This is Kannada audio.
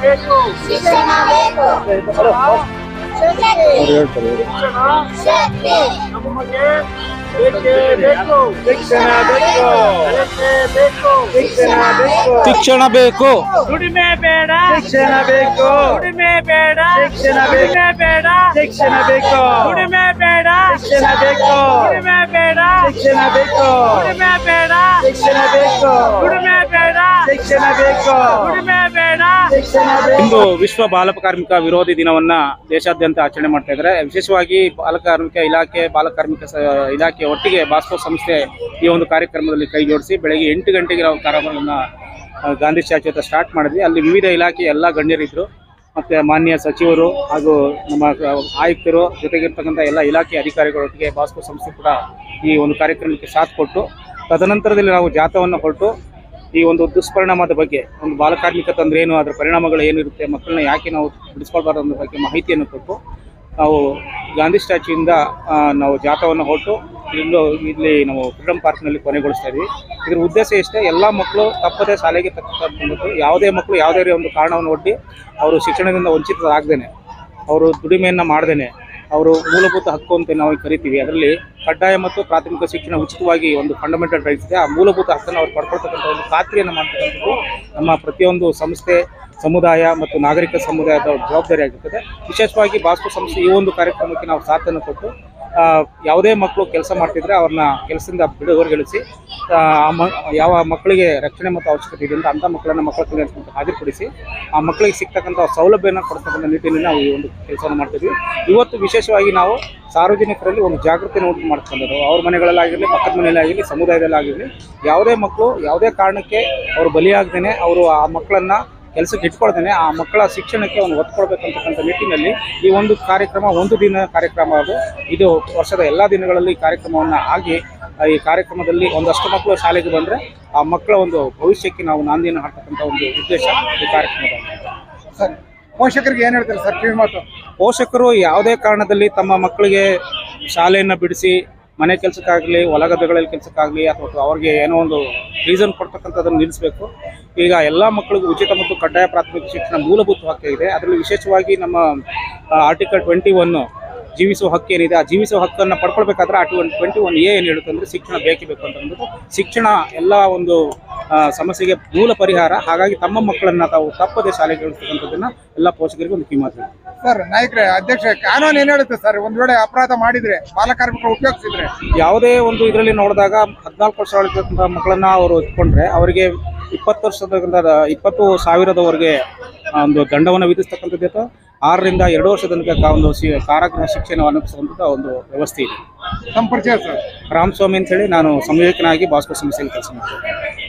ಹೇಳ್ತಾರೆ ನಮಗೆ ಬೇಕೇ ಬೇಕು ಶಿಕ್ಷಣ ಬೇಕು. ಶಿಕ್ಷಣ ಬೇಕು ಶಿಕ್ಷಣ ಬೇಕು ದುಡಿಮೆ ಬೇಡ. ಶಿಕ್ಷಣ ಬೇಕು. ದುಡಿಮೆ ಬೇಡ. ಶಿಕ್ಷಣ ಬೇಕು. ದುಡಿಮೆ ಬೇಡ. ಶಿಕ್ಷಣ ಬೇಕು. ದುಡಿಮೆ ಬೇಡ. ಶಿಕ್ಷಣ ಬೇಕು. ದುಡಿಮೆ ಬೇಡ. ಶಿಕ್ಷಣ ಬೇಕು. ದುಡಿಮೆ ಬೇಡ. ಶಿಕ್ಷಣ ಬೇಕು. ದುಡಿಮೆ ಬೇಡ. ಶಿಕ್ಷಣ ಬೇಕು. ದುಡಿಮೆ ಬೇಡ ಶಿಕ್ಷಣ ಬೇಕು ಇಂದು ವಿಶ್ವ ಬಾಲಕಾರ್ಮಿಕ ವಿರೋಧಿ ದಿನವನ್ನ ದೇಶಾದ್ಯಂತ ಆಚರಣೆ ಮಾಡ್ತಾ ಇದ್ದಾರೆ. ವಿಶೇಷವಾಗಿ ಬಾಲಕಾರ್ಮಿಕ ಇಲಾಖೆ ಬಾಲಕಾರ್ಮಿಕ ಇಲಾಖೆ ಒಟ್ಟಿಗೆ ಬಾಸ್ಕೋ ಸಂಸ್ಥೆ ಈ ಒಂದು ಕಾರ್ಯಕ್ರಮದಲ್ಲಿ ಕೈ ಜೋಡಿಸಿ ಬೆಳಗ್ಗೆ ಎಂಟು ಗಂಟೆಗೆ ನಾವು ಕಾರ್ಯಕ್ರಮವನ್ನು ಗಾಂಧಿ ಸ್ಟ್ಯಾಚ್ಯೂ ಹತ್ರ ಸ್ಟಾರ್ಟ್ ಮಾಡಿದ್ವಿ. ಅಲ್ಲಿ ವಿವಿಧ ಇಲಾಖೆ ಎಲ್ಲ ಗಣ್ಯರಿದ್ದರು ಮತ್ತೆ ಮಾನ್ಯ ಸಚಿವರು ಹಾಗೂ ನಮ್ಮ ಆಯುಕ್ತರು ಜೊತೆಗಿರ್ತಕ್ಕಂಥ ಎಲ್ಲ ಇಲಾಖೆ ಅಧಿಕಾರಿಗಳೊಟ್ಟಿಗೆ ಬಾಸ್ಕೋ ಸಂಸ್ಥೆ ಕೂಡ ಈ ಒಂದು ಕಾರ್ಯಕ್ರಮಕ್ಕೆ ಸಾಥ್ ಕೊಟ್ಟು, ತದನಂತರದಲ್ಲಿ ನಾವು ಜಾಥವನ್ನು ಹೊರಟು ಈ ಒಂದು ದುಷ್ಪರಿಣಾಮದ ಬಗ್ಗೆ, ಒಂದು ಬಾಲಕಾರ್ಮಿಕ ತಂದ್ರೆ ಏನು, ಅದರ ಪರಿಣಾಮಗಳು ಏನಿರುತ್ತೆ, ಮಕ್ಕಳನ್ನ ಯಾಕೆ ನಾವು ಬಿಡಿಸ್ಕೊಳ್ಬಾರ್ದು ಅನ್ನೋ ಬಗ್ಗೆ ಮಾಹಿತಿಯನ್ನು ಕೊಟ್ಟು, ನಾವು ಗಾಂಧಿ ಸ್ಟ್ಯಾಚ್ಯೂಯಿಂದ ನಾವು ಜಾಥವನ್ನು ಹೊರಟು, ಇಲ್ಲೂ ಇಲ್ಲಿ ನಾವು ಫ್ರೀಡಮ್ ಪಾರ್ಕ್ನಲ್ಲಿ ಕೊನೆಗೊಳಿಸ್ತಾ ಇದ್ವಿ. ಇದರ ಉದ್ದೇಶ ಇಷ್ಟೇ, ಎಲ್ಲ ಮಕ್ಕಳು ತಪ್ಪದೇ ಶಾಲೆಗೆ ತಕ್ಕಂಥದ್ದು, ಯಾವುದೇ ಮಕ್ಕಳು ಯಾವುದೇ ಒಂದು ಕಾರಣವನ್ನು ಒಡ್ಡಿ, ಅವರು ಶಿಕ್ಷಣದಿಂದ ವಂಚಿತರಾಗ್ದೇನೆ, ಅವರು ದುಡಿಮೆಯನ್ನು ಮಾಡ್ದೇನೆ ಅವರು ಮೂಲಭೂತ ಹಕ್ಕು ಅಂತ ನಾವು ಕರಿತೀವಿ. ಅದರಲ್ಲಿ ಕಡ್ಡಾಯ ಮತ್ತು ಪ್ರಾಥಮಿಕ ಶಿಕ್ಷಣ ಉಚಿತವಾಗಿ ಒಂದು ಫಂಡಮೆಂಟಲ್ ರೈಟ್ಸ್ ಇದೆ. ಆ ಮೂಲಭೂತ ಹಕ್ಕನ್ನು ಅವ್ರು ಪಡ್ಕೊಳ್ತಕ್ಕಂಥ ಒಂದು ಖಾತ್ರಿಯನ್ನು ಮಾಡ್ತಕ್ಕಂಥದ್ದು ನಮ್ಮ ಪ್ರತಿಯೊಂದು ಸಂಸ್ಥೆ, ಸಮುದಾಯ ಮತ್ತು ನಾಗರಿಕ ಸಮುದಾಯದ ಜವಾಬ್ದಾರಿ ಆಗಿರ್ತದೆ ವಿಶೇಷವಾಗಿ ಬಾಸ್ಕೋ ಸಂಸ್ಥೆ ಈ ಒಂದು ಕಾರ್ಯಕ್ರಮಕ್ಕೆ ನಾವು ಸಾಥನ್ನು ಕೊಟ್ಟು ಯಾವುದೇ ಮಕ್ಕಳು ಕೆಲಸ ಮಾಡ್ತಿದ್ರೆ ಅವ್ರನ್ನ ಕೆಲಸದಿಂದ ಬಿಡುಗಡೆಗೊಳಿಸಿ ಯಾವ ಮಕ್ಕಳಿಗೆ ರಕ್ಷಣೆ ಮತ್ತು ಅವಶ್ಯಕತೆ ಇದೆ ಅಂತ ಅಂಥ ಮಕ್ಕಳನ್ನ ಮಕ್ಕಳ ಕಲ್ಯಾಣ ಹಾಜರುಪಡಿಸಿ, ಆ ಮಕ್ಕಳಿಗೆ ಸಿಗ್ತಕ್ಕಂಥ ಸೌಲಭ್ಯನ ಕೊಡ್ತಕ್ಕಂಥ ನಿಟ್ಟಿನಲ್ಲಿ ನಾವು ಈ ಒಂದು ಕೆಲಸವನ್ನು ಮಾಡ್ತಿದ್ವಿ. ಇವತ್ತು ವಿಶೇಷವಾಗಿ ನಾವು ಸಾರ್ವಜನಿಕರಲ್ಲಿ ಒಂದು ಜಾಗೃತಿಯನ್ನು ಉಂಟು ಮಾಡ್ಕೊಂಡಿದ್ದು ಅವ್ರ ಮನೆಗಳಲ್ಲಾಗಿರಲಿ ಪಕ್ಕದ ಮನೆಯಲ್ಲಾಗಿರಲಿ ಸಮುದಾಯದಲ್ಲಾಗಿರಲಿ ಯಾವುದೇ ಮಕ್ಕಳು ಯಾವುದೇ ಕಾರಣಕ್ಕೆ ಅವರು ಬಲಿಯಾಗ್ದೇನೆ ಅವರು ಆ ಮಕ್ಕಳನ್ನ ಕೆಲಸಕ್ಕೆ ಇಟ್ಕೊಳ್ತೇನೆ. ಆ ಮಕ್ಕಳ ಶಿಕ್ಷಣಕ್ಕೆ ಒಂದು ಒತ್ತು ಕೊಡಬೇಕಂತಕ್ಕಂಥ ನಿಟ್ಟಿನಲ್ಲಿ ಈ ಒಂದು ಕಾರ್ಯಕ್ರಮ ಒಂದು ದಿನ ಕಾರ್ಯಕ್ರಮ ಅದು. ಇದು ವರ್ಷದ ಎಲ್ಲ ದಿನಗಳಲ್ಲಿ ಈ ಕಾರ್ಯಕ್ರಮವನ್ನು ಆಗಿ ಈ ಕಾರ್ಯಕ್ರಮದಲ್ಲಿ ಒಂದಷ್ಟು ಮಕ್ಕಳು ಶಾಲೆಗೆ ಬಂದರೆ ಆ ಮಕ್ಕಳ ಒಂದು ಭವಿಷ್ಯಕ್ಕೆ ನಾವು ನಾಂದಿಯನ್ನು ಹಾಕ್ತಕ್ಕಂಥ ಒಂದು ಉದ್ದೇಶ ಈ ಕಾರ್ಯಕ್ರಮದ. ಸರ್ ಪೋಷಕರಿಗೆ ಏನು ಹೇಳ್ತಾರೆ ಸರ್ ಕಿವಿ ಮಾತು ಪೋಷಕರು ಯಾವುದೇ ಕಾರಣದಲ್ಲಿ ತಮ್ಮ ಮಕ್ಕಳಿಗೆ ಶಾಲೆಯನ್ನು ಬಿಡಿಸಿ ಮನೆ ಕೆಲಸಕ್ಕಾಗಲಿ ಹೊಲಗದ್ದೆಗಳಲ್ಲಿ ಕೆಲಸಕ್ಕಾಗಲಿ ಅಥವಾ ಅವ್ರಿಗೆ ಏನೋ ಒಂದು ರೀಸನ್ ಕೊಡ್ತಕ್ಕಂಥದ್ದನ್ನು ನಿಲ್ಲಿಸಬೇಕು. ಈಗ ಎಲ್ಲ ಮಕ್ಕಳಿಗೂ ಉಚಿತ ಮತ್ತು ಕಡ್ಡಾಯ ಪ್ರಾಥಮಿಕ ಶಿಕ್ಷಣ ಮೂಲಭೂತ ಹಕ್ಕಿದೆ ಅದರಲ್ಲಿ ವಿಶೇಷವಾಗಿ ನಮ್ಮ ಆರ್ಟಿಕಲ್ ಟ್ವೆಂಟಿ ಒನ್ನು ಜೀವಿಸುವ ಹಕ್ಕು ಏನಿದೆ ಆ ಜೀವಿಸುವ ಹಕ್ಕನ್ನು ಪಡ್ಕೊಳ್ಬೇಕಾದ್ರೆ ಆ ಟ್ವೆಂಟಿ ಒನ್ ಎ ಏನು ಹೇಳುತ್ತೆ ಅಂದರೆ ಶಿಕ್ಷಣ ಬೇಕೇ ಬೇಕು ಅಂತಂದ್ಬಿಟ್ಟು ಶಿಕ್ಷಣ ಎಲ್ಲ ಒಂದು ಸಮಸ್ಯೆಗೆ ಮೂಲ ಪರಿಹಾರ. ಹಾಗಾಗಿ ತಮ್ಮ ಮಕ್ಕಳನ್ನ ತಾವು ತಪ್ಪದೆ ಶಾಲೆಗೆ ಕಳಿಸ್ತಕ್ಕಂಥದ್ದನ್ನ ಎಲ್ಲ ಪೋಷಕರಿಗೆ ಒಂದು ಕಿಮ್ಮತ್ತು ಸರ್ ನಾಯಕರೇ ಅಧ್ಯಕ್ಷ ಕಾನೂನು ಏನ್ ಹೇಳುತ್ತೆ ಸರ್? ಒಂದ್ ವೇಳೆ ಅಪರಾಧ ಮಾಡಿದ್ರೆ ಬಾಲಕಾರ್ಮಿಕರು ಉಪಯೋಗಿಸಿದ್ರೆ? ಯಾವುದೇ ಒಂದು ಇದರಲ್ಲಿ ನೋಡಿದಾಗ ಹದಿನಾಲ್ಕು ವರ್ಷ ಒಳಗಿರ್ತಕ್ಕಂಥ ಮಕ್ಕಳನ್ನ ಅವರು ಇಟ್ಕೊಂಡ್ರೆ ಅವರಿಗೆ ಇಪ್ಪತ್ತು ವರ್ಷದ ಇಪ್ಪತ್ತು ಸಾವಿರದವರೆಗೆ ಒಂದು ದಂಡವನ್ನು ವಿಧಿಸ್ತಕ್ಕಂಥದ್ದು ಅಥವಾ ಆರರಿಂದ ಎರಡು ವರ್ಷದ ತನಕ ಒಂದು ಕಾರಾಗೃಹ ಶಿಕ್ಷೆಯನ್ನು ಅನುಭವಿಸುವಂಥ ಒಂದು ವ್ಯವಸ್ಥೆ ಇದೆ. ಸಂಪರ್ಕ ಸರ್. ರಾಮಸ್ವಾಮಿ ಅಂತ ಹೇಳಿ ನಾನು ಸಂಯೋಜಕನಾಗಿ ಭಾಸ್ಕರ್ ಸಂಸ್ಥೆಯಲ್ಲಿ ಕೆಲಸ ಮಾಡ್ತೀನಿ.